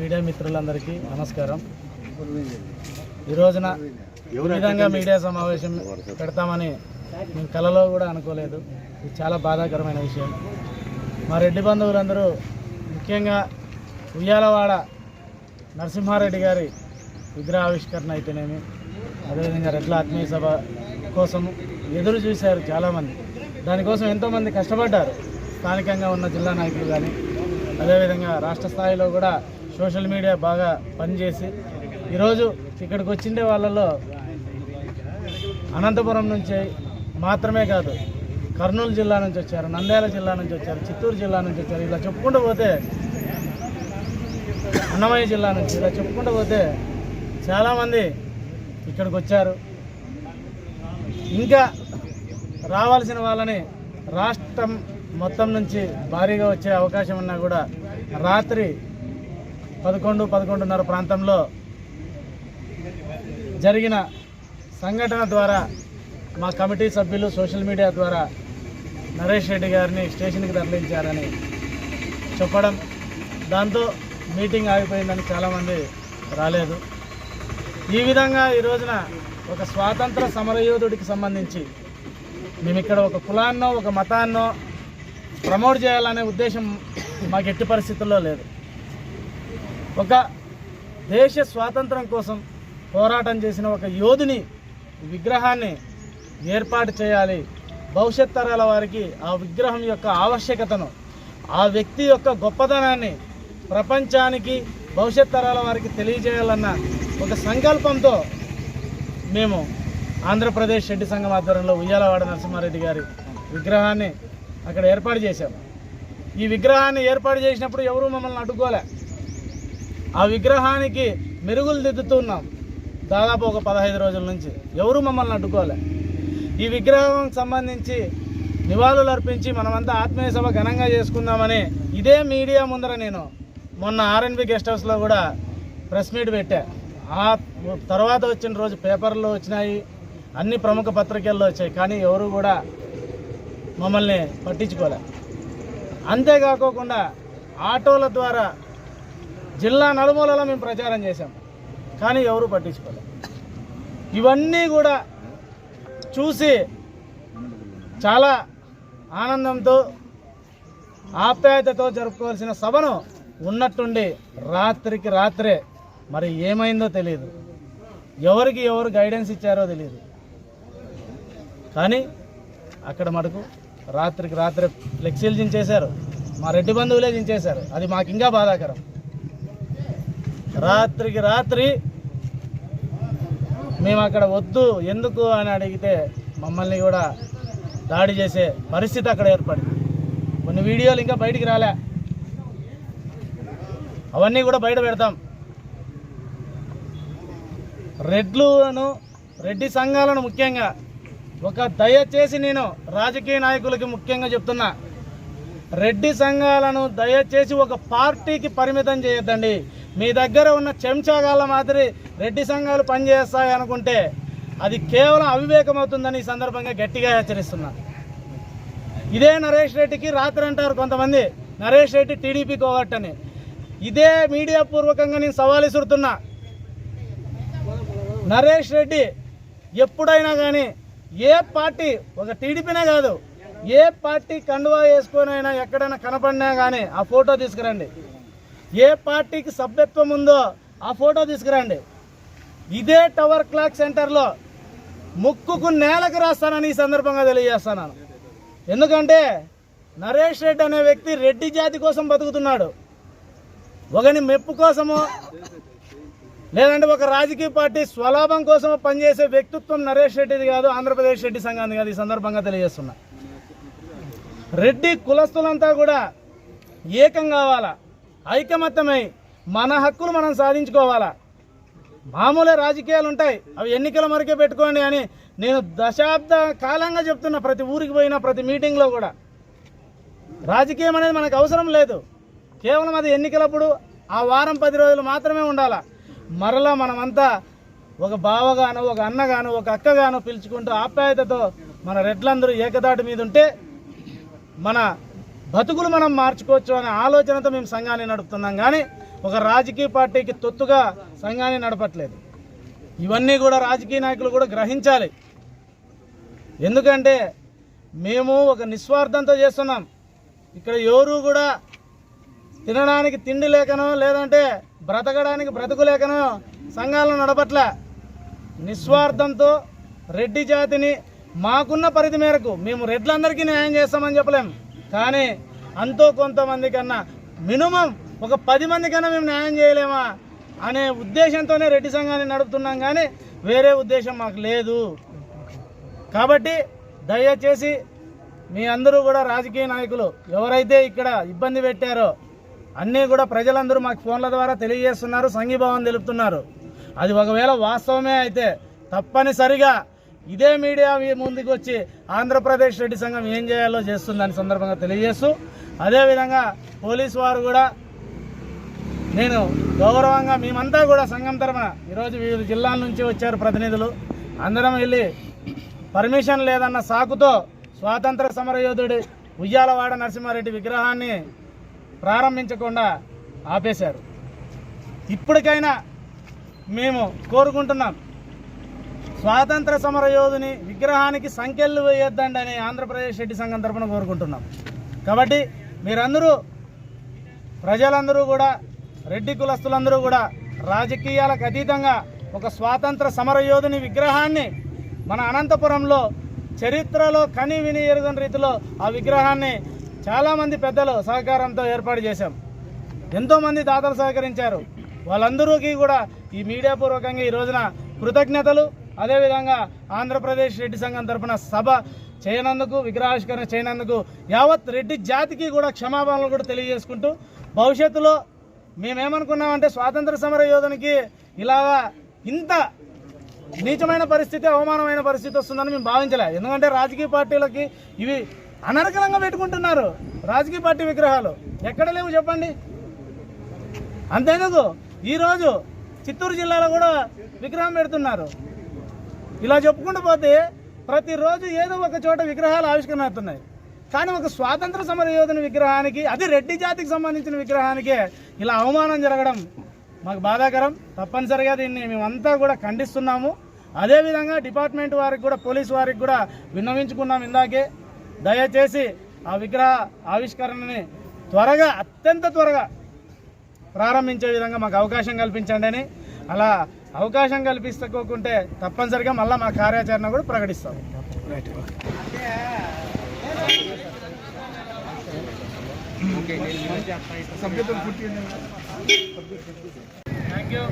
Media మిత్రులందరికీ నమస్కారం. ఈ రోజున ఈ విధంగా మీడియా సమావేశం పెడతామని మేము కలలో కూడా అనుకోలేదు. ఇది చాలా బాధాకరమైన విషయం. మా రెడ్డి బంధువులందరూ ముఖ్యంగా ఉయ్యాలవాడ నరసింహారెడ్డి గారి విగ్రహ ఆవిష్కరణ అయితేనేమి అదేవిధంగా రెడ్ల ఆత్మీయ సభ కోసం ఎదురు చూశారు చాలామంది. దానికోసం ఎంతోమంది కష్టపడ్డారు. స్థానికంగా ఉన్న జిల్లా నాయకులు కానీ అదేవిధంగా రాష్ట్ర స్థాయిలో కూడా సోషల్ మీడియా బాగా పనిచేసి ఈరోజు ఇక్కడికి వచ్చిండే వాళ్ళలో అనంతపురం నుంచి మాత్రమే కాదు కర్నూలు జిల్లా నుంచి వచ్చారు నంద్యాల జిల్లా నుంచి వచ్చారు చిత్తూరు జిల్లా నుంచి వచ్చారు ఇలా చెప్పుకుంటూ పోతే అన్నమయ్య జిల్లా నుంచి ఇలా చెప్పుకుంటూ పోతే చాలామంది ఇక్కడికి వచ్చారు. ఇంకా రావాల్సిన వాళ్ళని రాష్ట్రం మొత్తం నుంచి భారీగా వచ్చే అవకాశం ఉన్నా కూడా రాత్రి పదకొండు పదకొండున్నర ప్రాంతంలో జరిగిన సంఘటన ద్వారా మా కమిటీ సభ్యులు సోషల్ మీడియా ద్వారా నరేష్ రెడ్డి గారిని స్టేషన్కి తరలించారని చెప్పడం దాంతో మీటింగ్ ఆగిపోయిందని చాలామంది రాలేదు. ఈ విధంగా ఈ రోజున ఒక స్వాతంత్ర సమరయోధుడికి సంబంధించి మేము ఇక్కడ ఒక కులాన్నో ఒక మతాన్నో ప్రమోట్ చేయాలనే ఉద్దేశం మాకు ఎట్టి పరిస్థితుల్లో లేదు. ఒక దేశ స్వాతంత్రం కోసం పోరాటం చేసిన ఒక యోధుని విగ్రహాన్ని ఏర్పాటు చేయాలి. భవిష్యత్ తరాల వారికి ఆ విగ్రహం యొక్క ఆవశ్యకతను ఆ వ్యక్తి యొక్క గొప్పతనాన్ని ప్రపంచానికి భవిష్యత్ తరాల వారికి తెలియజేయాలన్న ఒక సంకల్పంతో మేము ఆంధ్రప్రదేశ్ రెడ్డి సంఘం ఆధ్వర్యంలో ఉయ్యాలవాడ నరసింహారెడ్డి గారి విగ్రహాన్ని అక్కడ ఏర్పాటు చేశాము ఈ విగ్రహాన్ని ఏర్పాటు చేసినప్పుడు ఎవరు మమ్మల్ని అడ్డుకోలే. ఆ విగ్రహానికి మెరుగులు దిద్దుతున్నాం. దాదాపు ఒక పదహైదు రోజుల నుంచి. ఎవరు మమ్మల్ని అడ్డుకోలే. ఈ విగ్రహం సంబంధించి నివాళులు అర్పించి మనమంతా ఆత్మీయ సభ ఘనంగా చేసుకుందామని ఇదే మీడియా ముందర నేను మొన్న ఆర్ఎన్బి గెస్ట్ హౌస్లో కూడా ప్రెస్ మీట్ పెట్టా. ఆ తర్వాత వచ్చిన రోజు పేపర్లు వచ్చినాయి అన్ని ప్రముఖ పత్రికల్లో వచ్చాయి కానీ ఎవరు కూడా మమ్మల్ని పట్టించుకోలే. అంతేకాకోకుండా ఆటోల ద్వారా జిల్లా నలుమూలలో మేము ప్రచారం చేశాం. కానీ ఎవరు పట్టించుకోలేదు ఇవన్నీ కూడా చూసి చాలా ఆనందంతో ఆప్యాయతతో జరుపుకోవాల్సిన సభను ఉన్నట్టుండి రాత్రికి రాత్రే మరి ఏమైందో తెలియదు ఎవరికి ఎవరు గైడెన్స్ ఇచ్చారో తెలియదు కానీ అక్కడ మటుకు రాత్రికి రాత్రే ఫ్లెక్సీలు దించేశారు. మా రెడ్డి బంధువులే దించేశారు. అది మాకు ఇంకా బాధాకరం. రాత్రికి రాత్రి మేము అక్కడ వద్దు ఎందుకు అని అడిగితే మమ్మల్ని కూడా దాడి చేసే పరిస్థితి అక్కడ ఏర్పడింది. కొన్ని వీడియోలు ఇంకా బయటికి రాలే. అవన్నీ కూడా బయట పెడతాం. రెడ్లను రెడ్డి సంఘాలను ముఖ్యంగా ఒక దయచేసి నేను రాజకీయ నాయకులకి ముఖ్యంగా చెప్తున్నా రెడ్డి సంఘాలను దయచేసి ఒక పార్టీకి పరిమితం చేయొద్దండి. మీ దగ్గర ఉన్న చెంచాగాళ్ళ మాదిరి రెడ్డి సంఘాలు పనిచేస్తాయి అనుకుంటే అది కేవలం అవివేకం అవుతుందని ఈ సందర్భంగా గట్టిగా హెచ్చరిస్తున్నా. ఇదే నరేష్ రెడ్డికి రాత్రి అంటారు కొంతమంది. నరేష్ రెడ్డి టీడీపీ కోవట్టని. ఇదే మీడియా పూర్వకంగా నేను సవాల్ ఇసురుతున్నా నరేష్ రెడ్డి ఎప్పుడైనా కానీ ఏ పార్టీ ఒక టీడీపీనే కాదు ఏ పార్టీ కండువా వేసుకొని అయినా ఎక్కడైనా కనపడినా కానీ ఆ ఫోటో తీసుకురండి. ఏ పార్టీకి సభ్యత్వం ఉందో ఆ ఫోటో తీసుకురండి. ఇదే టవర్ క్లాక్ సెంటర్లో ముక్కుకు నేలకు రాస్తానని ఈ సందర్భంగా తెలియజేస్తున్నాను. ఎందుకంటే నరేష్ రెడ్డి అనే వ్యక్తి రెడ్డి జాతి కోసం బతుకుతున్నాడు. ఒకని మెప్పు కోసమో లేదంటే ఒక రాజకీయ పార్టీ స్వలాభం కోసం పనిచేసే వ్యక్తిత్వం నరేష్ రెడ్డిది కాదు ఆంధ్రప్రదేశ్ రెడ్డి సంఘాన్ని కాదు ఈ సందర్భంగా తెలియజేస్తున్నా. రెడ్డి కులస్తులంతా కూడా ఏకం కావాలా? ఐకమత్యమై మన హక్కులు మనం సాధించుకోవాలా? మామూలే రాజకీయాలు ఉంటాయి అవి ఎన్నికల మరకే పెట్టుకోండి అని నేను దశాబ్ద కాలంగా చెప్తున్నా ప్రతి ఊరికి పోయినా ప్రతి మీటింగ్లో కూడా. రాజకీయం అనేది మనకు అవసరం లేదు. కేవలం అది ఎన్నికలప్పుడు ఆ వారం పది రోజులు మాత్రమే ఉండాలా? మరలా మనమంతా ఒక బావగాను ఒక అన్నగాను ఒక అక్కగాను పిలుచుకుంటూ ఆప్యాయతతో మన రెడ్లందరూ ఏకదాటి మీద ఉంటే మన బతుకులు మనం మార్చుకోవచ్చు అనే ఆలోచనతో మేము సంఘాన్ని నడుపుతున్నాం కానీ ఒక రాజకీయ పార్టీకి తొత్తుగా సంఘాన్ని నడపట్లేదు. ఇవన్నీ కూడా రాజకీయ నాయకులు కూడా గ్రహించాలి. ఎందుకంటే మేము ఒక నిస్వార్థంతో చేస్తున్నాం. ఇక్కడ ఎవరు కూడా తినడానికి తిండి లేకనో లేదంటే బ్రతకడానికి బ్రతుకు లేకనో సంఘాలను నడపట్లే. నిస్వార్థంతో రెడ్డి జాతిని మాకున్న పరిధి మేరకు మేము రెడ్లందరికీ న్యాయం చేస్తామని చెప్పలేం. కానీ అంతో కొంతమంది కన్నా మినిమం ఒక పది మంది కన్నా మేము న్యాయం చేయలేమా అనే ఉద్దేశంతోనే రెడ్డి సంఘాన్ని నడుపుతున్నాం కానీ వేరే ఉద్దేశం మాకు లేదు. కాబట్టి దయచేసి మీ అందరూ కూడా రాజకీయ నాయకులు ఎవరైతే ఇక్కడ ఇబ్బంది పెట్టారో అన్నీ కూడా ప్రజలందరూ మాకు ఫోన్ల ద్వారా తెలియజేస్తున్నారు సంఘీభావం తెలుపుతున్నారు. అది ఒకవేళ వాస్తవమే అయితే తప్పనిసరిగా ఇదే మీడియా ముందుకు వచ్చి ఆంధ్రప్రదేశ్ రెడ్డి సంఘం ఏం చేయాలో చేస్తుందని సందర్భంగా తెలియజేస్తూ అదేవిధంగా పోలీసు వారు కూడా నేను గౌరవంగా మేమంతా కూడా సంఘం తరఫున ఈరోజు వివిధ జిల్లాల నుంచి వచ్చారు ప్రతినిధులు. అందరం వెళ్ళి పర్మిషన్ లేదన్న సాకుతో స్వాతంత్ర సమరయోధుడి ఉయ్యాలవాడ నరసింహారెడ్డి విగ్రహాన్ని ప్రారంభించకుండా ఆపేశారు. ఇప్పటికైనా మేము కోరుకుంటున్నాం. స్వాతంత్ర సమరయోధుని విగ్రహానికి సంఖ్యలు వేయొద్దండి అని ఆంధ్రప్రదేశ్ రెడ్డి సంఘం తరఫున కోరుకుంటున్నాం. కాబట్టి మీరందరూ ప్రజలందరూ కూడా రెడ్డి కులస్తులందరూ కూడా రాజకీయాలకు అతీతంగా ఒక స్వాతంత్ర సమరయోధుని విగ్రహాన్ని మన అనంతపురంలో చరిత్రలో కని విని ఎరుగని రీతిలో ఆ విగ్రహాన్ని చాలామంది పెద్దలు సహకారంతో ఏర్పాటు చేశాం. ఎంతోమంది దాతలు సహకరించారు. వాళ్ళందరికీ కూడా ఈ మీడియా పూర్వకంగా ఈ రోజున కృతజ్ఞతలు. అదేవిధంగా ఆంధ్రప్రదేశ్ రెడ్డి సంఘం తరపున సభ చేయనందుకు విగ్రహావిష్కరణ చేయనందుకు యావత్ రెడ్డి జాతికి కూడా క్షమాపణలు కూడా తెలియజేసుకుంటూ భవిష్యత్తులో మేమేమనుకున్నామంటే స్వాతంత్ర సమర యోధునికి ఇలాగా ఇంత నీచమైన పరిస్థితి అవమానమైన పరిస్థితి వస్తుందని మేము భావించలే. ఎందుకంటే రాజకీయ పార్టీలకి ఇవి అనర్గలంగా పెట్టుకుంటున్నారు రాజకీయ పార్టీ విగ్రహాలు. ఎక్కడ లేవు చెప్పండి? అంతేందుకు? ఈరోజు చిత్తూరు జిల్లాలో కూడా విగ్రహం పెడుతున్నారు. ఇలా చెప్పుకుంటూ పోతే ప్రతిరోజు ఏదో ఒక చోట విగ్రహాలు ఆవిష్కరణ అవుతున్నాయి కానీ ఒక స్వాతంత్ర సమర యోధుని విగ్రహానికి అది రెడ్డి జాతికి సంబంధించిన విగ్రహానికే ఇలా అవమానం జరగడం మాకు బాధాకరం. తప్పనిసరిగా దీన్ని మేమంతా కూడా ఖండిస్తున్నాము. అదేవిధంగా డిపార్ట్మెంట్ వారికి కూడా పోలీస్ వారికి కూడా విన్నవించుకున్నాం ఇందాకే. దయచేసి ఆ విగ్రహ ఆవిష్కరణని త్వరగా అత్యంత త్వరగా ప్రారంభించే విధంగా మాకు అవకాశం కల్పించండి అని. అలా అవకాశం కల్పించుకోకుంటే తప్పనిసరిగా మళ్ళీ మా కార్యాచరణ కూడా ప్రకటిస్తాం. Thank you